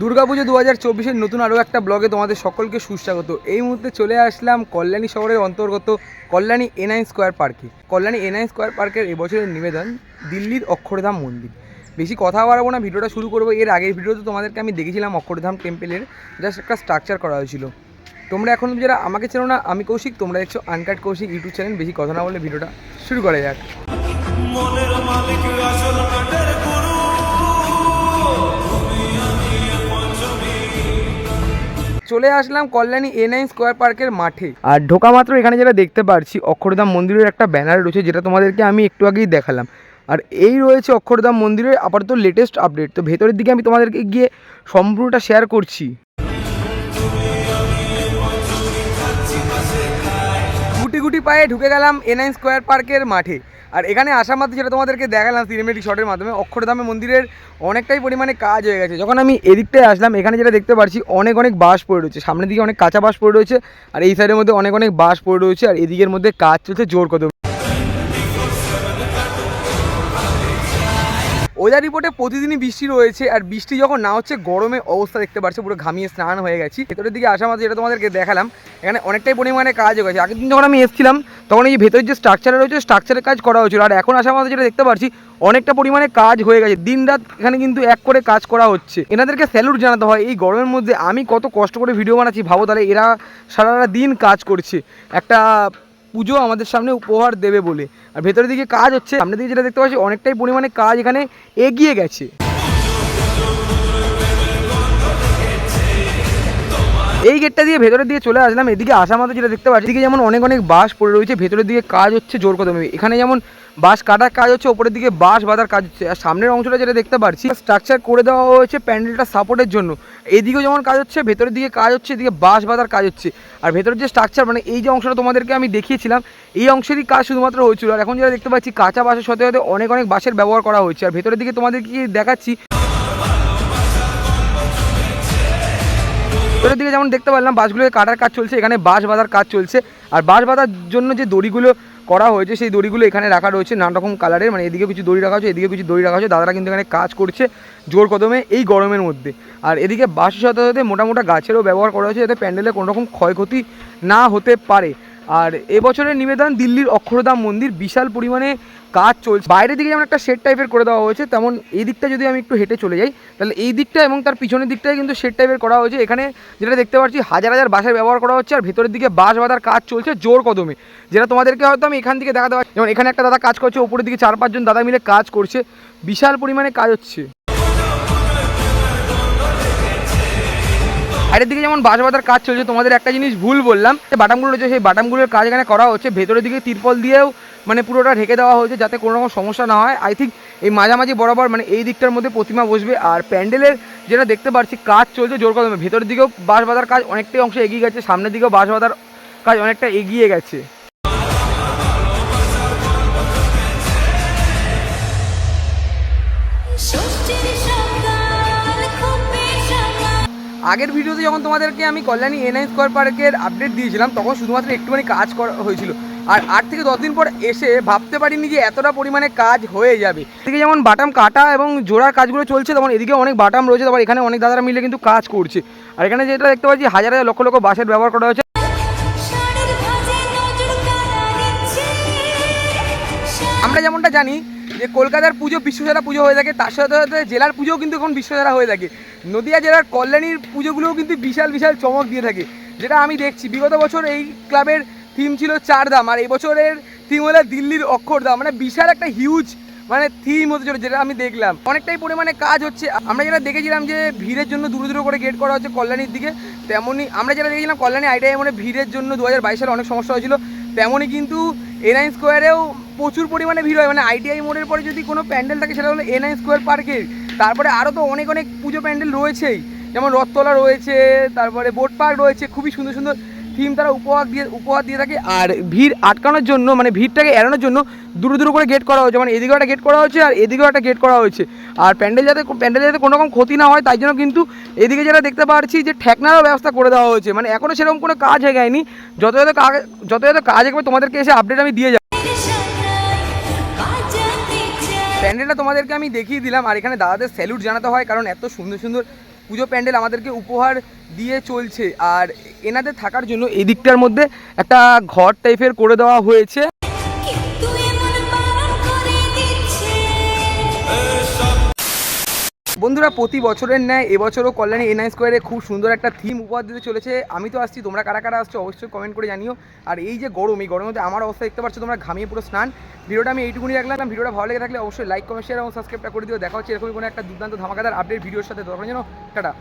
দুর্গাপুজো দু হাজার চব্বিশের নতুন আরও একটা ব্লগে তোমাদের সকলকে সুস্বাগত। এই মুহূর্তে চলে আসলাম কল্যাণী শহরের অন্তর্গত কল্যাণী এনআইন স্কোয়ার পার্কে কল্যাণী এনআইন স্কোয়ার পার্কের এবছরের নিবেদন, দিল্লির অক্ষরধাম মন্দির। বেশি কথা বাড়াবো না, ভিডিওটা শুরু করব। এর আগের ভিডিওতে তোমাদেরকে আমি দেখেছিলাম অক্ষরধাম টেম্পেলের জাস্ট একটা স্ট্রাকচার করা হয়েছিল। তোমরা এখন যারা আমাকে চেনো না, আমি কৌশিক, তোমরা দেখছ আনকাট কৌশিক ইউটিউব চ্যানেল বেশি কথা না বলে ভিডিওটা শুরু করা যাক। মনের মালিক আসল চলে আসলাম কল্যাণী এ নাইন স্কোয়ার পার্কের মাঠে। আর ঢোকা মাত্র এখানে যেটা দেখতে পারছি, অক্ষরধাম মন্দিরের একটা ব্যানার রয়েছে, যেটা তোমাদেরকে আমি একটু আগেই দেখালাম। আর এই রয়েছে অক্ষরধাম মন্দিরের আপাতত লেটেস্ট আপডেট তো ভেতরের দিকে আমি তোমাদেরকে গিয়ে সম্পূর্ণটা শেয়ার করছি। গুটি গুটি পায়ে ঢুকে গেলাম এনআইন স্কোয়ার পার্কের মাঠে। আর এখানে আসার মাত্র যেটা তোমাদেরকে দেখালাম সিনেমেটিক শটের মাধ্যমে অক্ষরধামে মন্দিরের অনেকটাই পরিমাণে কাজ হয়ে গেছে। যখন আমি এদিকটায় আসলাম, এখানে যেটা দেখতে পাচ্ছি অনেক অনেক বাস পড়ে রয়েছে। সামনের দিকে অনেক কাঁচা বাস পড়ে রয়েছে, আর এই সাইডের মধ্যে অনেক অনেক বাস পড়ে রয়েছে, আর এদিকের মধ্যে কাজ চলছে জোর কদম। ওয়েদার রিপোর্টে প্রতিদিনই বৃষ্টি রয়েছে আর বৃষ্টি যখন না হচ্ছে গরমে অবস্থা দেখতে পাচ্ছ, পুরো ঘামিয়ে স্নান হয়ে গেছি। ভেতরের দিকে আসা মাত্র যেটা তোমাদেরকে দেখালাম, এখানে অনেকটাই পরিমাণে কাজ হয়ে গেছে। আগের দিন যখন আমি এসেছিলাম, তখন এই ভেতরের যে স্ট্রাকচার রয়েছে স্ট্রাকচারের কাজ করা হয়েছিল। আর এখন আসা মাত্র যেটা দেখতে পাচ্ছি, অনেকটা পরিমাণে কাজ হয়ে গেছে। দিন রাত এখানে কিন্তু এক করে কাজ করা হচ্ছে। এনাদেরকে স্যালুট জানাতে হয়, এই গরমের মধ্যে আমি কত কষ্ট করে ভিডিও বানাচ্ছি, ভাবো তাহলে এরা সারা দিন কাজ করছে। একটা পুজো আমাদের সামনে উপহার দেবে বলে। আর ভেতরের দিকে কাজ হচ্ছে, সামনের দিকে যেটা দেখতে পাচ্ছি, অনেকটাই পরিমাণে কাজ এখানে এগিয়ে গেছে। এই গেটটা দিয়ে ভেতরের দিকে চলে আসলাম, এদিকে আসা মাত্র যেটা দেখতে পাচ্ছি, এদিকে যেমন অনেক অনেক বাস পড়ে রয়েছে, ভেতরের দিকে কাজ হচ্ছে জোর কদমে। এখানে যেমন বাস কাটার কাজ হচ্ছে, ওপরের দিকে বাঁশ বাঁধার কাজ হচ্ছে। আর সামনের অংশটা যেটা দেখতে পাচ্ছি স্ট্রাকচার করে দেওয়া হয়েছে প্যান্ডেলটা সাপোর্টের জন্য। এদিকেও যেমন কাজ হচ্ছে, ভেতরের দিকে কাজ হচ্ছে, এদিকে বাঁশ বাঁধার কাজ হচ্ছে। আর ভেতরের যে স্ট্রাকচার মানে এই যে অংশটা তোমাদেরকে আমি দেখিয়েছিলাম, এই অংশেরই কাজ শুধুমাত্র হয়েছিল। আর এখন যেটা দেখতে পাচ্ছি, কাঁচা বাঁশের সাথে সাথে অনেক অনেক বাঁশের ব্যবহার করা হয়েছে। আর ভেতরের দিকে তোমাদেরকে দেখাচ্ছি, ভেতরের দিকে যেমন দেখতে পারলাম বাসগুলোকে কাটার কাজ চলছে, এখানে বাঁশ বাঁধার কাজ চলছে। আর বাঁশ বাঁধার জন্য যে দড়িগুলো করা হয়েছে, সেই দড়িগুলো এখানে রাখা রয়েছে, নানা রকম কালারের মানে এদিকে কিছু দড়ি রাখা হয়েছে, এদিকে কিছু দড়ি রাখা হয়েছে, দাদারা কিন্তু এখানে কাজ করছে জোর কদমে এই গরমের মধ্যে। আর এদিকে বাসের সাথে সাথে মোটা মোটা গাছেরও ব্যবহার করা হয়েছে যাতে প্যান্ডেলে কোনোরকম ক্ষয়ক্ষতি না হতে পারে। আর এবছরের নিবেদন দিল্লির অক্ষরধাম মন্দির, বিশাল পরিমাণে কাজ চলছে। বাইরের দিকে যেমন একটা শেড টাইপের করে দেওয়া হয়েছে, তেমন এই দিকটা যদি আমি একটু হেঁটে চলে যাই, তাহলে এই দিকটা এবং তার পিছনের দিকটায় কিন্তু শেড টাইপের করা হয়েছে। এখানে যেটা দেখতে পাচ্ছি, হাজার হাজার বাসের ব্যবহার করা হচ্ছে, আর ভেতরের দিকে বাস বাঁধার কাজ চলছে জোর কদমে। যেটা তোমাদেরকে হয়তো আমি এখান থেকে দেখাতে পারছি। যেমন এখানে একটা দাদা কাজ করছে উপরের দিকে চার পাঁচজন দাদা মিলে কাজ করছে। বিশাল পরিমাণে কাজ হচ্ছে। বাইরের দিকে যেমন বাস বাঁধার কাজ চলছে, তোমাদের একটা জিনিস ভুল বললাম। যে বাটামগুলো রয়েছে, সেই বাটামগুলোর কাজ এখানে করা হচ্ছে। ভেতরের দিকে তিরপল দিয়েও মানে পুরোটা ঢেকে দেওয়া হয়েছে যাতে কোনো রকম সমস্যা না হয়। আই থিঙ্ক এই মাঝামাঝি বরাবর মানে এই দিকটার মধ্যে প্রতিমা বসবে। আর প্যান্ডেলের যেটা দেখতে পাচ্ছি, কাজ চলছে জোর কদমে। ভেতরের দিকেও বাস বাঁধার কাজ অনেকটাই অংশ এগিয়ে গেছে, সামনের দিকেও বাস বাঁধার কাজ অনেকটা এগিয়ে গেছে। আগের ভিডিওতে যখন তোমাদেরকে আমি কল্যাণী এন এনআই স্কোয়ার পার্কের আপডেট দিয়েছিলাম তখন শুধুমাত্র একটুখানি কাজ করা হয়েছিল। আর আট থেকে দশ দিন পর এসে ভাবতে পারিনি যে এতটা পরিমাণে কাজ হয়ে যাবে। এদিকে যেমন বাটাম কাটা এবং জোড়ার কাজগুলো চলছে তেমন এদিকে অনেক বাটাম রয়েছে তারপর এখানে অনেক দাদারা মিলে কিন্তু কাজ করছে। আর এখানে যেটা দেখতে পাচ্ছি হাজার হাজার লক্ষ লক্ষ বাসের ব্যবহার করা হয়েছে। আমরা যেমনটা জানি যে কলকাতার পুজো বিশ্বসেরা পুজো হয়ে থাকে, তার সাথে সাথে জেলার পুজোও কিন্তু এখন বিশ্বসেরা হয়ে থাকে। নদিয়া জেলার কল্যাণীর পুজোগুলোও কিন্তু বিশাল বিশাল চমক দিয়ে থাকে। যেটা আমি দেখছি, বিগত বছর এই ক্লাবের থিম ছিল চার দাম আর এই বছরের থিম হলো দিল্লির অক্ষরধাম। মানে বিশাল একটা হিউজ মানে থিম হতে চলেছে, যেটা আমি দেখলাম। অনেকটাই পরিমাণে কাজ হচ্ছে। আমরা যেটা দেখেছিলাম যে ভিড়ের জন্য দূরে দূরে করে গেট করা হচ্ছে কল্যাণীর দিকে তেমনই আমরা যেটা দেখেছিলাম কল্যাণী আইটিআই মানে ভিড়ের জন্য দু হাজার বাইশ সালে অনেক সমস্যা হয়েছিল তেমনই কিন্তু এনআইন স্কোয়ারেও প্রচুর পরিমাণে ভিড় হয়। মানে আইটিআই মোড়ের পরে যদি কোনো প্যান্ডেল থাকে, সেটা হলো এনআইন স্কোয়ার পার্কের তারপরে আরও তো অনেক অনেক পুজো প্যান্ডেল রয়েছেই। যেমন রথতলা রয়েছে, তারপরে বোট পার্ক রয়েছে, খুবই সুন্দর সুন্দর থিম তারা উপহার দিয়ে উপহার দিয়ে থাকে। আর ভিড় আটকানোর জন্য মানে ভিড়টাকে এড়ানোর জন্য দূরে দূরে করে গেট করা হয়েছে। মানে এদিকেও একটা গেট করা হয়েছে, আর এদিকেও একটা গেট করা হয়েছে। আর প্যান্ডেল যাতে প্যান্ডেল যাতে কোনো রকম ক্ষতি না হয়, তাই জন্য কিন্তু এদিকে যারা দেখতে পাচ্ছি যে ঠেকনারও ব্যবস্থা করে দেওয়া হয়েছে। মানে এখনও সেরকম কোনো কাজ হয়ে যায়নি যত যত কাজ যত যত কাজ একবার তোমাদেরকে এসে আপডেট আমি দিয়ে যাব। প্যান্ডেলটা তোমাদেরকে আমি দেখিয়ে দিলাম, আর এখানে দাদাদের স্যালুট জানাতে হয়, কারণ এত সুন্দর সুন্দর পুজো প্যান্ডেল আমাদেরকে উপহার দিয়ে চলছে। আর এনাদের থাকার জন্য এই দিকটার মধ্যে একটা ঘর টাইপের করে দেওয়া হয়েছে। বন্ধুরা, প্রতি বছরের ন্যায় এবছরও কল্যাণী এনআই স্কোয়ারে খুব সুন্দর একটা থিম উপহার দিতে চলেছে। আমি তো আসছি, তোমরা কারা কারা আসছো অবশ্যই কমেন্ট করে জানিও। আর এই যে গরম, এই গরমের মধ্যে আমার অবস্থা দেখতে পাচ্ছ তোমরা, ঘামিয়ে পুরো স্নান। ভিডিওটা আমি এইটুকুনি রাখলাম। ভিডিওটা ভালো লেগে থাকলে অবশ্যই লাইক কমেন্ট শেয়ার এবং সাবস্ক্রাইবটা করে দিও। দেখা হচ্ছে এরকমই কোনো একটা দুর্দান্ত ধামাকাদার আপডেট ভিডিওর সাথে। তখন যেন টাটা।